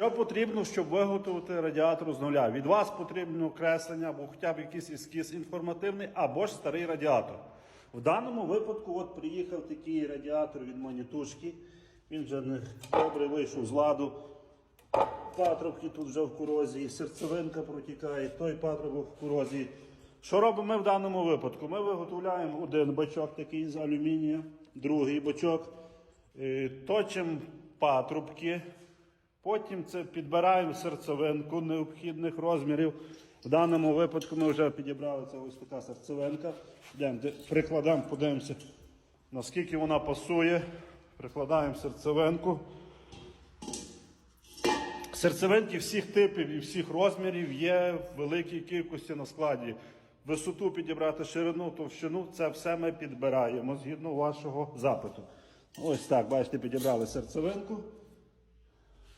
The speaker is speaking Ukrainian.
Що потрібно, щоб виготовити радіатор з нуля? Від вас потрібно креслення або хоча б якийсь ескіз інформативний, або ж старий радіатор. В даному випадку от приїхав такий радіатор від монітушки. Він вже не добре вийшов з ладу. Патрубки тут вже в корозії, серцевинка протікає, той патрубок в корозії. Що робимо ми в даному випадку? Ми виготовляємо один бачок такий з алюмінія, другий бачок, е, точимо патрубки, потім це підбираємо серцевинку необхідних розмірів. В даному випадку ми вже підібрали це ось така серцевинка. Йдемо, Прикладемо, подивимося, наскільки вона пасує. Прикладаємо серцевинку. Серцевинки всіх типів і всіх розмірів є в великій кількості на складі. Висоту підібрати, ширину, товщину це все ми підбираємо згідно вашого запиту. Ось так, бачите, підібрали серцевинку.